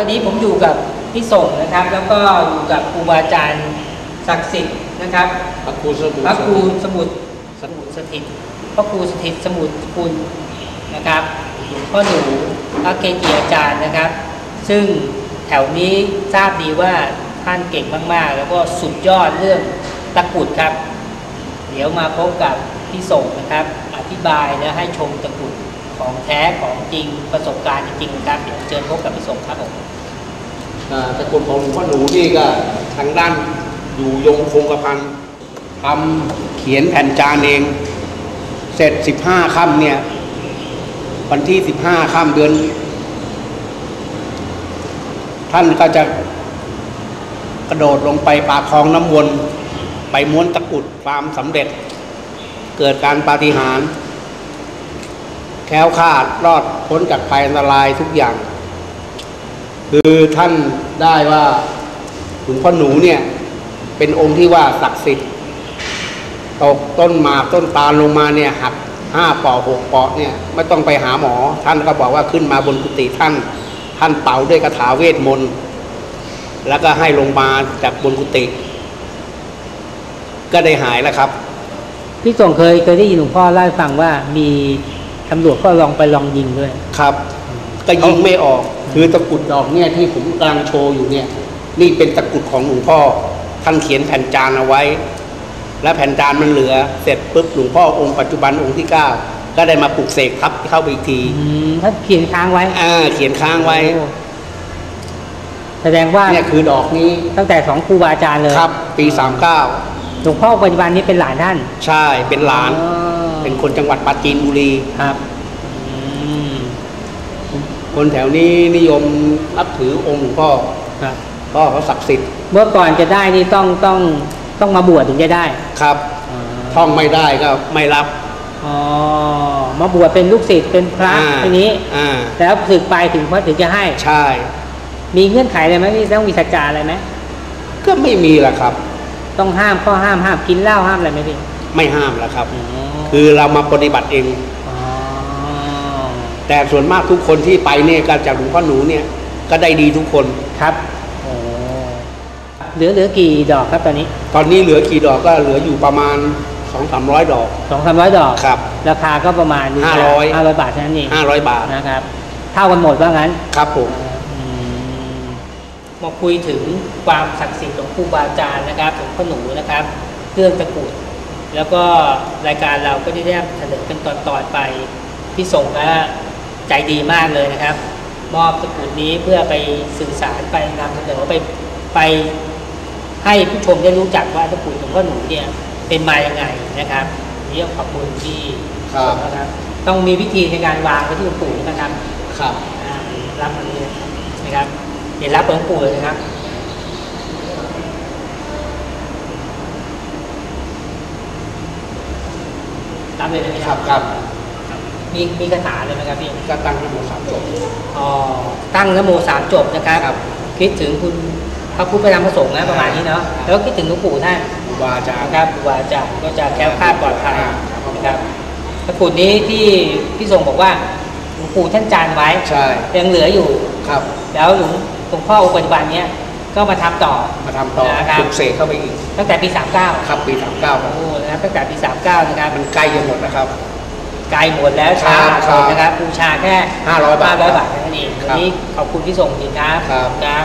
ตอนนี้ผมอยู่กับพี่ส่งนะครับ แล้วก็อยู่กับครูบาอาจารย์ศักดิ์สิทธิ์นะครับพระครูสมุทพระครูสมุทรสมุทรสถิตพระครูสถิตสมุทรคุณนะครับหลวงพ่อหนูพระเกจิอาจารย์นะครับ ซึ่งแถวนี้ทราบดีว่าท่านเก่งมาก ๆ แล้วก็สุดยอดเรื่องตะกรุดครับ เดี๋ยวมาพบกับพี่ส่งนะครับ อธิบายและให้ชมตะกรุดของแท้ของจริงประสบการณ์จริงๆครับ เดี๋ยวเชิญพบกับพี่ส่งครับผมอ่า ตระกูลของหลวงพ่อหนูนี่ก็ทางด้านอยู่ยงคงกระพันทำเขียนแผ่นจานเอง เสร็จสิบห้าค่ำเนี่ย วันที่สิบห้าค่ำเดือน ท่านก็จะกระโดดลงไปปากคลองน้ำวนไปม้วนตะกุดความสำเร็จ เกิดการปาฏิหาริย์แค้วคาดรอดพ้นจากภัยอันตรายทุกอย่าง คือท่านได้ว่าหลวงพ่อหนูเนี่ย เป็นองค์ที่ว่าศักดิ์สิทธิ์ตกต้นหมากต้นตาลลงมาเนี่ยหักห้าปอกหกปอกเนี่ยไม่ต้องไปหาหมอ ท่านก็บอกว่าขึ้นมาบนกุฏิท่าน ท่านเป่าด้วยคาถาเวทมนต์แล้วก็ให้ลงมาจากบนกุฏิก็ได้หายแล้วครับ พี่ส่งเคยเคยได้ยินหลวงพ่อเล่าให้ฟังว่ามีตำรวจก็ลองไปลองยิงด้วยครับ ก็ยิงไม่ออก คือตะกรุดดอกเนี่ยที่ผมกำลังโชว์อยู่เนี่ย นี่เป็นตะกรุดของหลวงพ่อท่านเขียนแผ่นจานเอาไว้ และแผ่นจานมันเหลือ เสร็จปุ๊บหลวงพ่อองค์ปัจจุบันองค์ที่เก้าก็ได้มาปลุกเสกทับเข้าไปอีกทีอืมถ้าเขียนค้างไว้อ่าเขียนค้างไว้โอ้แสดงว่าเนี่ยคือดอกนี้ตั้งแต่สองครูบาอาจารย์เลยครับ ปีสามเก้าหลวงพ่อปัจจุบันนี้เป็นหลานท่าน ใช่เป็นหลานอ๋อเป็นคนจังหวัดปราจีนบุรีครับอืม คนแถวนี้นิยมนับถือองค์หลวงพ่อครับพ่อเขาศักดิ์สิทธิ์เมื่อก่อนจะได้นี่ต้องต้องต้องมาบวชถึงจะได้ครับท่องไม่ได้ก็ไม่รับอ๋อมาบวชเป็นลูกศิษย์เป็นพระอ่าทีนี้อ่าแล้วศึกไปถึงพระถึงจะให้ใช่ มีเงื่อนไขอะไรไหมพี่ต้องมีสัจจะอะไรไหมก็ไม่มีละครับ ต้องห้ามข้อห้ามห้ามกินเหล้าห้ามอะไรไหมพี่ไม่ห้ามละครับอ๋อคือเรามาปฏิบัติเองอ๋อ แต่ส่วนมากทุกคนที่ไปเนี่ยก็จากหลวงพ่อหนูเนี่ยก็ได้ดีทุกคนครับโอ้เหลือเหลือกี่ดอกครับตอนนี้ ตอนนี้เหลือกี่ดอกก็เหลืออยู่ประมาณสองสามร้อยดอกสองสามร้อยดอกครับราคาก็ประมาณห้าร้อยห้าร้อยบาทเท่านั้นเองห้าร้อยบาทนะครับเท่ากันหมดว่างั้นครับผมมาคุยถึงความศักดิ์สิทธิ์ของครูบาอาจารย์นะครับของพ่อหนูนะครับเรื่องตะกรุดแล้วก็รายการเราก็ได้ได้เสนอเป็นตอนๆไปพี่ส่งก็ ใจดีมากเลยนะครับ มอบตะกรุดนี้เพื่อไปสื่อสารไปนำเสนอไปไปให้ผู้ชมได้รู้จักว่าตะกรุดของพ่อหนูเนี่ยเป็นมาอย่างไงนะครับนี่ก็ขอบคุณที่ครับส่งนะครับต้องมีวิธีในการวางไว้ที่หลวงปู่นะครับครับอ่ารับอันนี้นะครับเดี๋ยวรับหลวงปู่เลยนะครับรับเลยนะพี่ครับครับ มีมีคาถาเลยไหมครับพี่ก็ตั้งที่หมดสามจบอ๋อตั้งนโมสามจบนะครับครับ คิดถึงคุณพระพุทธพระธรรมพระสงฆ์นะประมาณนี้เนาะแล้วก็คิดถึงหลวงปู่ท่านครูบาอาจารย์นะครับครูบาอาจารย์ก็จะแคล้วคลาดปลอดภัยครับนะครับตะกรุดนี้ที่พี่ทรงบอกว่าหลวงปู่ท่านจานไว้ใช่ยังเหลืออยู่ครับ แล้วหลวงหลวงพ่อองค์ปัจจุบันเนี้ยก็มาทำต่อมาทำต่อนะครับปลุกเสกเข้าไปอีกตั้งแต่ปี 39 ครับปีสามเก้าครับโอ้นะครับตั้งแต่ปี 39 นะครับมันใกล้จะหมดนะครับ ไกลหมดแล้วช้าครับหมดนะครับบูชาแค่500บาท500บาทแค่นั้นเองครับวันนี้ขอบคุณที่ส่งจริงครับครับครับ